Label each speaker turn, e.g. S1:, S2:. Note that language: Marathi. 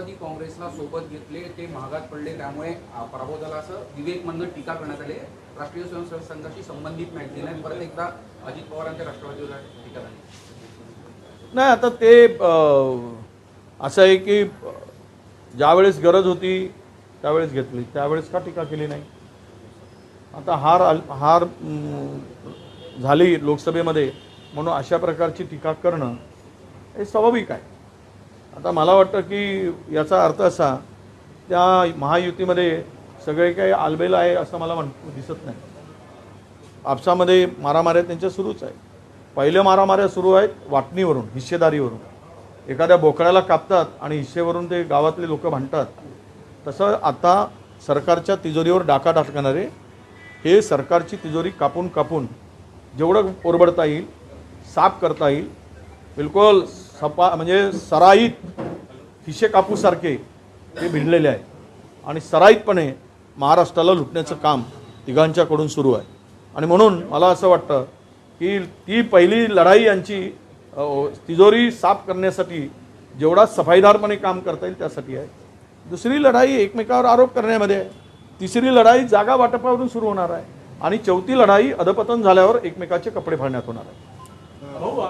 S1: राष्ट्रवादी काँग्रेसला सोबत घेतले ते महागात पडले त्यामुळे अ, प्रभाव झाला असं विवेक मधनं टीका करण्यात आली राष्ट्रीय स्वयंसेवक संघाशी संबंधित मॅगझिन आहे परत एकदा अजित पवारांच्या राष्ट्रवादीवर टीका झाली.
S2: नाही आता ते असं आहे की ज्यावेळेस गरज होती त्यावेळेस घेतली. त्यावेळेस का टीका केली नाही? आता हार आल- हार झाली लोकसभेमध्ये म्हणून अशा प्रकारची टीका करणं हे स्वाभाविक आहे. आता मला वाटतं की याचा अर्थ असा त्या महायुतीमध्ये सगळे काही आलबेल आहे असं मला म्हण दिसत नाही. आपसामध्ये मारामाऱ्या त्यांच्या सुरूच आहे पहिल्या मारामाऱ्या सुरू आहेत वाटणीवरून हिस्सेदारीवरून. एखाद्या बोकड्याला कापतात आणि हिस्सेवरून ते गावातले लोक भांडतात. तसं आता सरकारच्या तिजोरीवर डाका टाकणारे हे सरकारची तिजोरी कापून कापून जेवढं ओरबडता येईल साफ करता येईल बिलकुल सपा म्हणजे सराईत हिशे कापूसारखे ते भिडलेले आहेत आणि सराईतपणे महाराष्ट्राला लुटण्याचं काम तिघांच्याकडून सुरू आहे. आणि म्हणून मला असं वाटतं की ती पहिली लढाई यांची तिजोरी साफ करण्यासाठी जेवढा सफाईदारपणे काम करता येईल त्यासाठी आहे. दुसरी लढाई एकमेकावर आरोप करण्यामध्ये आहे. तिसरी लढाई जागा वाटपावरून सुरू होणार आहे. आणि चौथी लढाई अधपतन झाल्यावर एकमेकाचे कपडे फाडण्यात होणार आहे.